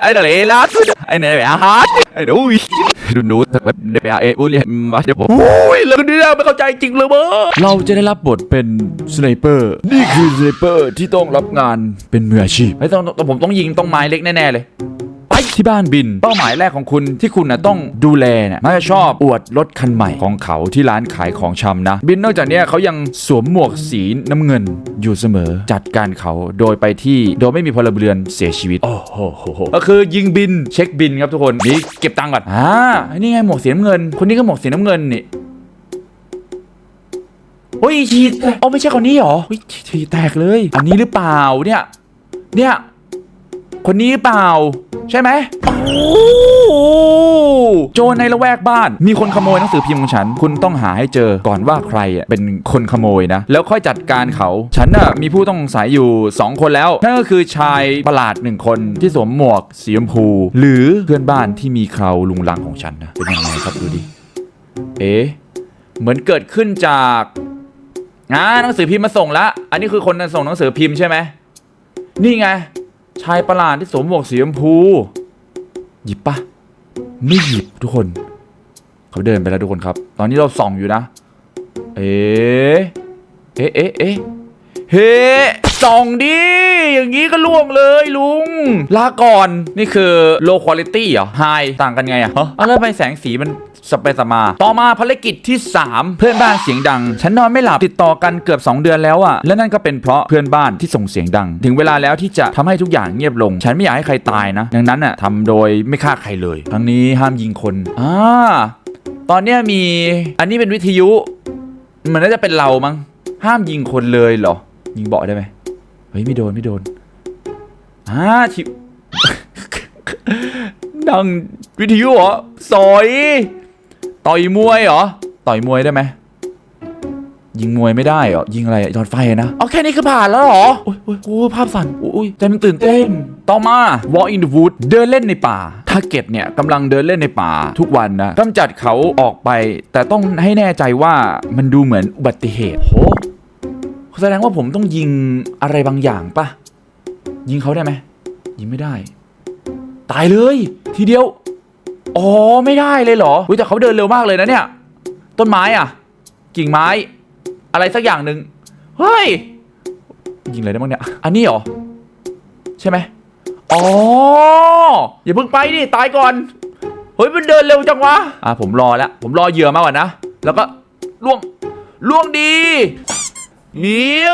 ไอ้เดลล่าสุดไอ้เนี่ยแบบฮาร์ดไอ้ดูดูนูแต่แบบเดี๋ยวเออุเลยมาเดี๋ยวผมโอ้ยแล้วก็เนี่ยไม่เข้าใจจริงเลยเบ้อเราจะได้รับบทเป็นสไนเปอร์นี่คือสไนเปอร์ที่ต้องรับงานเป็นมืออาชีพไม่ต้องต้องผมต้องยิงต้องไม้เล็กแน่ๆเลย ที่บ้านบิน เป้าหมายแรกของคุณที่คุณนะต้องดูแลเนี่ยน่าจะชอบอวดรถคันใหม่ของเขาที่ร้านขายของชำนะ บินนอกจากเนี้ยเขายังสวมหมวกสีน้ำเงินอยู่เสมอ จัดการเขาโดยไปที่โดยไม่มีพลเรือนเสียชีวิตโอ้โหก็คือยิงบินเช็คบินครับทุกคนนี่เก็บตังค์ก่อนอ่าอันนี้ไงหมวกสีน้ำเงิน คนนี้ก็หมวกสีน้ำเงินนี่โอ้ยฉีดเอาไม่ใช่คนนี้เหรอเฮ้ยฉีดแตกเลย อันนี้หรือเปล่าเนี่ย เนี่ย คนนี้เปล่า ใช่ไหมโอ้โหโจรในละแวกบ้าน มีคนขโมยหนังสือพิมพ์ของฉัน คุณต้องหาให้เจอก่อนว่าใครอะเป็นคนขโมยนะ แล้วค่อยจัดการเขา ฉันน่ะมีผู้ต้องสงสัยอยู่ 2 คนแล้ว นั่นก็คือชายประหลาดหนึ่งคนที่สวมหมวกสีชมพู หรือเพื่อนบ้านที่มีเคราลุงลังของฉันนะเป็นยังไงครับดูดิ เอ๊ะเหมือนเกิดขึ้นจากอ่าหนังสือพิมพ์มาส่งละ อันนี้คือคนส่งหนังสือพิมพ์ใช่ไหมนี่ไง ชายประหลาดที่สวมหมวกสีชมพู หยิบปะไม่หยิบทุกคน เขาเดินไปแล้วทุกคนครับ ตอนนี้เราส่องอยู่นะ เอ๊ะเอ๊ะเอ๊ะเอ๊ะเฮ้ส่องดิ อย่างนี้ก็ล่วงเลยลุง ลาก่อน นี่คือ low quality เหรอ high ต่างกันไงอะฮะอะแล้วทำไมแสงสีมัน สเปซสมา ต่อมาภารกิจที่ 3 เพื่อนบ้านเสียงดัง ฉันนอนไม่หลับติดต่อกันเกือบ 2 เดือนแล้วอะและนั่นก็เป็นเพราะเพื่อนบ้านที่ส่งเสียงดัง ถึงเวลาแล้วที่จะทำให้ทุกอย่างเงียบลง ฉันไม่อยากให้ใครตายนะ ดังนั้นอะทำโดยไม่ฆ่าใครเลย ทั้งนี้ห้ามยิงคนอ่าตอนเนี้ยมีอันนี้เป็นวิทยุ มันน่าจะเป็นเรามั้งห้ามยิงคนเลยเหรอ ยิงเบาะได้ไหมเฮ้ยไม่โดนไม่โดนอ่าชิดังวิทยุเหรอสอย ต่อยมวยเหรอ ต่อยมวยได้ไหม ยิงมวยไม่ได้เหรอ ยิงอะไรอะหยอดไฟอะนะเอาแค่นี้คือผ่านแล้วเหรอโอ้ยโอ้ยโอ้ยภาพสั่นโอ้ยใจมันตื่นเต้น ต่อมา walk in the wood เดินเล่นในป่าทาเก็ตเนี่ยกำลังเดินเล่นในป่าทุกวันนะกำจัดเขาออกไป แต่ต้องให้แน่ใจว่ามันดูเหมือนอุบัติเหตุโหแสดงว่าผมต้องยิงอะไรบางอย่างปะยิงเขาได้ไหมยิงไม่ได้ ตายเลย ทีเดียว อ๋อไม่ได้เลยเหรออุ๊ยแต่เขาเดินเร็วมากเลยนะเนี่ย ต้นไม้อะ กิ่งไม้ อะไรสักอย่างหนึ่งเฮ้ยยิงอะไรได้บ้างเนี่ยอันนี้เหรอใช่ไหมอ๋ออย่าเพิ่งไปดิตายก่อนเฮ้ยมันเดินเร็วจังวะอะผมรอแล้วผมรอเหยื่อมาก่อนนะแล้วก็ล่วงล่วงดีเหี้ย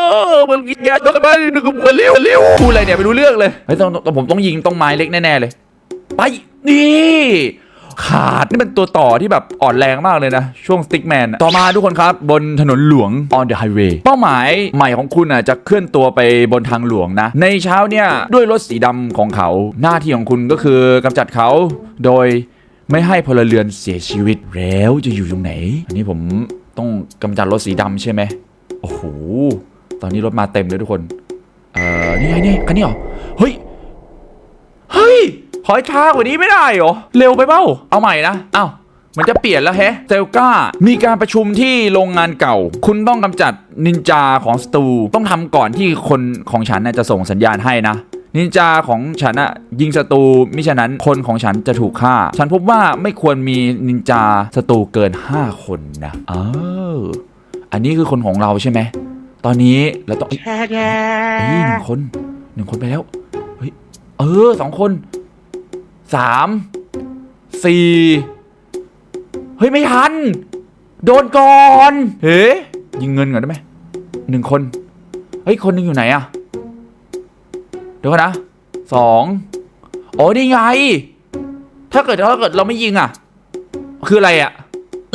มันกินยาตัวไปนึกว่าเร็วเร็วพูดอะไรเนี่ยไม่รู้เรื่องเลยเฮ้ยต้องต้องผมต้องยิงต้องไม้เล็กแน่ๆเลย ไปนี่ ขาด นี่เป็นตัวต่อที่แบบอ่อนแรงมากเลยนะ ช่วงสติ๊กแมนต่อมาทุกคนครับ บนถนนหลวง on the highway เป้าหมายใหม่ของคุณอะจะเคลื่อนตัวไปบนทางหลวงนะ ในเช้าเนี่ยด้วยรถสีดำของเขา หน้าที่ของคุณก็คือกำจัดเขาโดยไม่ให้พลเรือนเสียชีวิตแล้วจะอยู่ตรงไหน อันนี้ผมต้องกำจัดรถสีดำใช่ไหมโอ้โหตอนนี้รถมาเต็มเลยทุกคน เอ่อนี่ไงนี่คันนี้เหรอ เฮ้ย เฮ้ย ขอให้ช้ากว่านี้ไม่ได้เหรอ เร็วไปเปล่าเอาใหม่นะอ้าวมันจะเปลี่ยนแล้วแฮะเซลกามีการประชุมที่โรงงานเก่า คุณต้องกำจัดนินจาของสตู ต้องทำก่อนที่คนของฉันน่ะจะส่งสัญญาณให้นะนินจาของฉันอะยิงศัตรูมิฉะนั้นคนของฉันจะถูกฆ่า ฉันพบว่าไม่ควรมีนินจาศัตรูเกิน 5 คนนะเอออันนี้คือคนของเราใช่ไหม ตอนนี้เราต้องเอ้ยเฮ้ยหนึ่งคนหนึ่งคนไปแล้วเฮ้ยเออสองคน สามสี่เฮ้ย ไม่ทัน โดนก่อน เฮ้ยยิงเงินก่อนได้ไหมหนึ่งคน เฮ้ย คนหนึ่งอยู่ไหนอะเดี๋ยวก่อนนะสองอ๋อนี่ไง ถ้าเกิดถ้าเกิดเราไม่ยิงอะคืออะไรอะ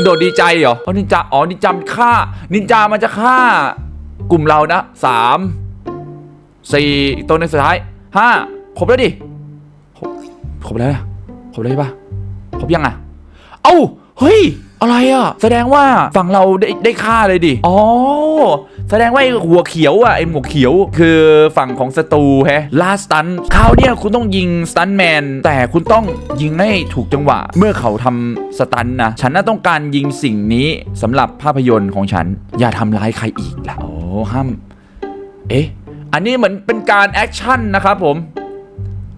โดดดีใจเหรออ๋อนินจาอ๋อนินจามันฆ่า นินจามันจะฆ่ากลุ่มเรานะสามสี่อีกตัวหนึงสุดท้ายห้าครบแล้วดิครบ ครบแล้วนะครบแล้วใช่ปะครบยังอะ เอ้า เฮ้ย อะไรอะ แสดงว่าฝั่งเราได้ได้ฆ่าเลยดิ อ๋อ แสดงว่าไอ้หัวเขียวอะไอ้หมวกเขียวคือฝั่งของศัตรูแฮะลาสตันคราวเนี้ยคุณต้องยิงสตันแมน แต่คุณต้องยิงให้ถูกจังหวะ เมื่อเขาทำสตันนะ ฉันน่าต้องการยิงสิ่งนี้สำหรับภาพยนตร์ของฉัน อย่าทำร้ายใครอีกล่ะโอ้ห้าม เอ๊ะ อันนี้เหมือนเป็นการแอคชั่นนะครับผม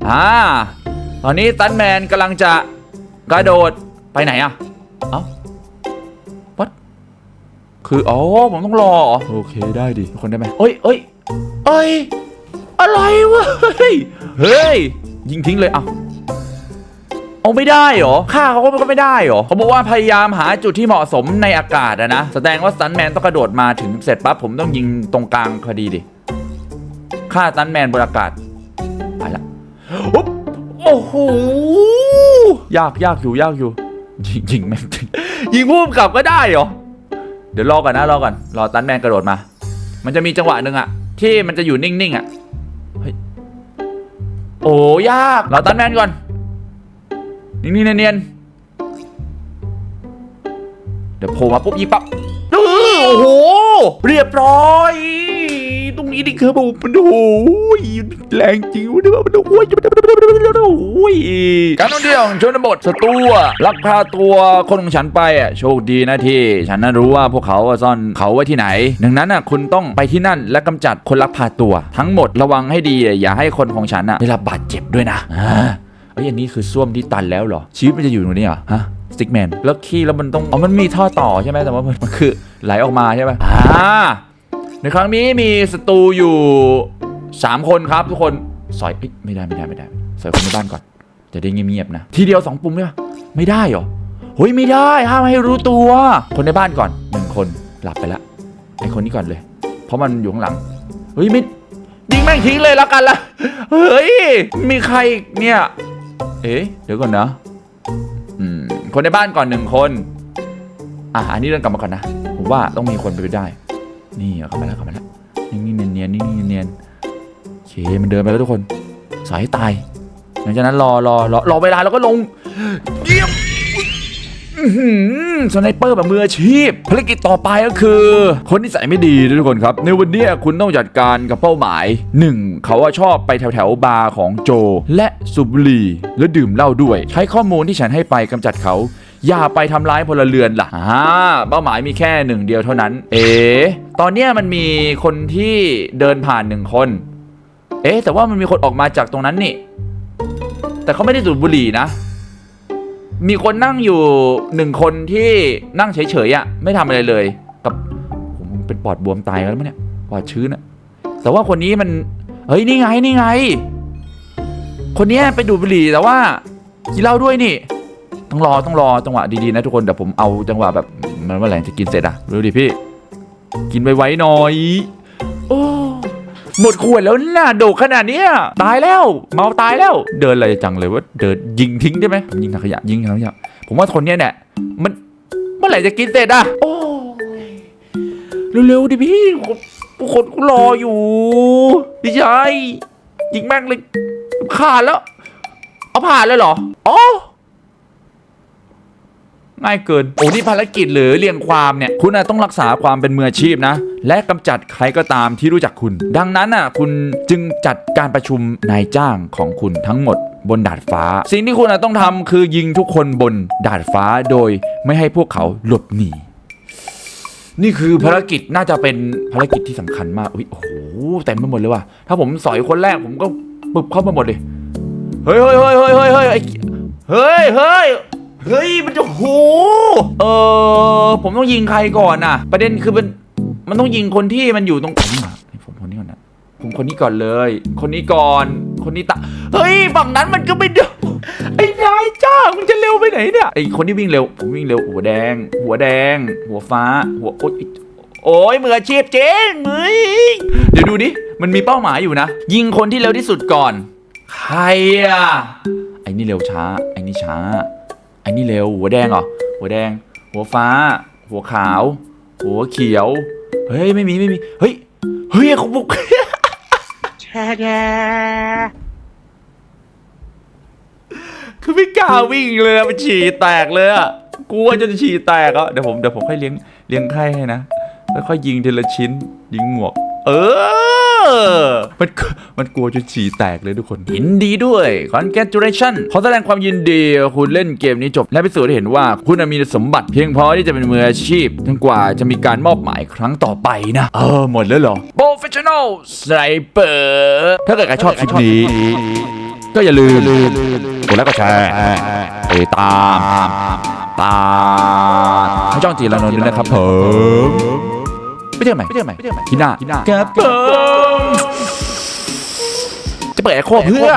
อ่า ตอนนี้สตันแมนกำลังจะกระโดดไปไหนอะเอ้า what คืออ๋อผมต้องรอเหรอโอเคได้ดิทุกคนได้ไหมเอ้ยเอ้ยเอ้ยอะไรวะเฮ้ยเฮ้ยยิงทิ้งเลยเอ้าเอาไม่ได้เหรอฆ่าเขาก็ไม่ได้เหรอเขาบอกว่าพยายามหาจุดที่เหมาะสมในอากาศอะนะ แสดงว่าสตันแมนต้องกระโดดมาถึงเสร็จปั๊บผมต้องยิงตรงกลางพอดีดิฆ่าสตันแมนบนอากาศไปละอุ๊บ โอ้โหยากยากอยู่ยากอยู่ยิงยิงแม่งยิงพุ่มกลับก็ได้เหรอเดี๋ยวรอก่อนนะรอก่อนรอตันแมนกระโดดมา มันจะมีจังหวะหนึ่งอะที่มันจะอยู่นิ่งๆอะเฮ้ยโอ้ยากรอตันแมนก่อนนิ่งๆเนียนๆเดี๋ยวโผล่มาปุ๊บยิงปั๊บ โอ้โห เรียบร้อย ตรงนี้นี่คือผมมันโอ้โหแรงจริงด้วยมันโอ้ยโอ้ยการท่องเที่ยวชนบทสตูอะลักพาตัวคนของฉันไปอะโชคดีนะที่ ฉันน่ะรู้ว่าพวกเขาซ่อนเขาไว้ที่ไหน ดังนั้นอะคุณต้องไปที่นั่นและกำจัดคนลักพาตัว ทั้งหมดระวังให้ดีอย่าให้คนของฉันอะได้รับบาดเจ็บด้วยนะอ่าเอ้ยอันนี้คือส้วมที่ตันแล้วเหรอชีวิตมันจะอยู่ตรงนี้เหรอฮะสติ๊กแมนแล้วขี้แล้วมันต้องอ๋อมันมีท่อต่อใช่ไหมแต่ว่ามันคือ ไหลออกมาใช่ไหมอ่าในครั้งนี้มีศัตรูอยู่ 3 คนครับทุกคนสอยไม่ได้ไม่ได้ไม่ได้สอยคนในบ้านก่อน จะได้เงียบๆนะ ทีเดียว 2 ปุ่มได้ปะไม่ได้เหรอเฮ้ยไม่ได้ห้ามให้รู้ตัว คนในบ้านก่อนหนึ่งคนหลับไปละไอคนนี้ก่อนเลย เพราะมันอยู่ข้างหลังเฮ้ยไม่ยิงแม่งทิ้งเลยแล้วกันละเฮ้ยมีใครอีกเนี่ย เอ๊ะเดี๋ยวก่อนนะอืมคนในบ้านก่อนหนึ่งคน อะอันนี้เดินกลับมาก่อนนะ ผมว่าต้องมีคนไปได้ นี่เข้ามาแล้วเข้ามาแล้วนิ่งๆเนียนๆนิ่งๆเนียนๆโอเคมันเดินไปแล้วทุกคนสอยให้ตายหลังจากนั้นรอรอรอรอเวลาแล้วก็ลงเยี่ยมอื้อหือสไนเปอร์แบบมืออาชีพ ภารกิจต่อไปก็คือ คนที่ใส่ไม่ดีทุกคนครับ ในวันนี้คุณต้องจัดการกับเป้าหมาย 1. เขาว่าชอบไปแถวแถวๆบาร์ของโจ และสูบบุหรี่และดื่มเหล้าด้วย ใช้ข้อมูลที่ฉันให้ไปกำจัดเขา อย่าไปทำร้ายพลเรือนล่ะอ่าเป้าหมายมีแค่หนึ่งเดียวเท่านั้น เอ๋ตอนเนี้ยมันมีคนที่เดินผ่านหนึ่งคน เอ๊ะแต่ว่ามันมีคนออกมาจากตรงนั้นนี่ แต่เขาไม่ได้สูบบุหรี่นะ มีคนนั่งอยู่หนึ่งคนที่นั่งเฉยๆอะ่ะไม่ทำอะไรเลย กับผมเป็นปอดบวมตายแล้วมั้งเนี่ยปอดชื้นอะแต่ว่าคนนี้มันเฮ้ยนี่ไงนี่ไง คนเนี้ยไปดูดบุหรี่แต่ว่ากินเหล้าด้วยนี่ ต้องรอต้องรอจังหวะดีๆนะทุกคนเดี๋ยวผมเอาจังหวะแบบมันเมื่อไหร่จะกินเสร็จอะรู้ดิพี่ กินไวๆหน่อยโอ้หมดขวดแล้วน่ะโดกขนาดนี้ตายแล้ว เมาตายแล้ว เดินอะไรจังเลยว่าเดินยิงทิ้งได้ไหมยิงถังขยะยิงถังขยะผมว่าคนเนี้ยเนี่ยมันเมื่อไหร่จะกินเสร็จอะโอ้เร็วๆดิพี่ผู้คนกูรออยู่พี่ชายยิงแม่งเลยขาดแล้ว เอาผ่านเลยเหรออ๋อ ง่ายเกินโอ้นี่ภารกิจหรือเรียงความเนี่ยคุณต้องรักษาความเป็นมืออาชีพนะ และกำจัดใครก็ตามที่รู้จักคุณ ดังนั้นน่ะคุณจึงจัดการประชุมนายจ้างของคุณทั้งหมดบนดาดฟ้า สิ่งที่คุณต้องทำคือยิงทุกคนบนดาดฟ้าโดยไม่ให้พวกเขาหลบหนีนี่คือภารกิจน่าจะเป็นภารกิจที่สำคัญมากอุ๊ยโอ้โหเต็มไปหมดเลยว่ะถ้าผมสอยคนแรกผมก็ปึบเข้ามาหมดเลยเฮ้ยเฮ้ยเฮ้ยเฮ้ยเฮ้ยเฮ้ยเฮ้ย เฮ้ยมันจะโหเออผมต้องยิงใครก่อนน่ะ ประเด็นคือมันมันต้องยิงคนที่มันอยู่ตรงผมอะผมคนนี้ก่อนนะผมคนนี้ก่อนเลย คนนี้ก่อน คนนี้ตะเฮ้ยฝั่งนั้นมันก็ไม่เดียวไอ้นายจ้ามึงจะเร็วไปไหนเนี่ยไอ้คนที่วิ่งเร็วผมวิ่งเร็วหัวแดง หัวแดง หัวฟ้า หัวโอ๊ยโอ้ยมืออาชีพเจ๊งเฮ้ยเดี๋ยวดูดิมันมีเป้าหมายอยู่นะ ยิงคนที่เร็วที่สุดก่อน ใครอะไอ้นี่เร็วช้า ไอ้นี่ช้า ไอ้นี่เร็ว หัวแดงเหรอ หัวแดง หัวฟ้า หัวขาว หัวเขียว เฮ้ย ไม่มีไม่มี เฮ้ย เฮ้ยเขาบุกแชแกคือไม่กล้าวิ่งเลยอะมันฉี่แตกเลยอะกลัวจนฉี่แตกอะเดี๋ยวผมเดี๋ยวผมค่อยเลี้ยงเลี้ยงไข่ให้นะ แล้วค่อยยิงทีละชิ้น ยิงหมวก เออ มันมันกลัวจนฉี่แตกเลยทุกคนยินดีด้วยคอนแกตูเลชั่นขอแสดงความยินดีคุณเล่นเกมนี้จบ และพิสูจน์ให้เห็นว่าคุณมีสมบัติเพียงพอที่จะเป็นมืออาชีพจนกว่าจะมีการมอบหมายครั้งต่อไปนะ เออ หมดแล้วหรอโ Professional ซเปอร์ถ้าเกิดใครชอบคลิปนี้ ก็อย่าลืมกดไลค์กดแชร์ไปตามตามให้จ้องจีรานนท์ด้วยนะครับผมไปเจอใหม่ไปเจอใหม่ที่หน้าครับผม เปิดแอคโคเพื่อ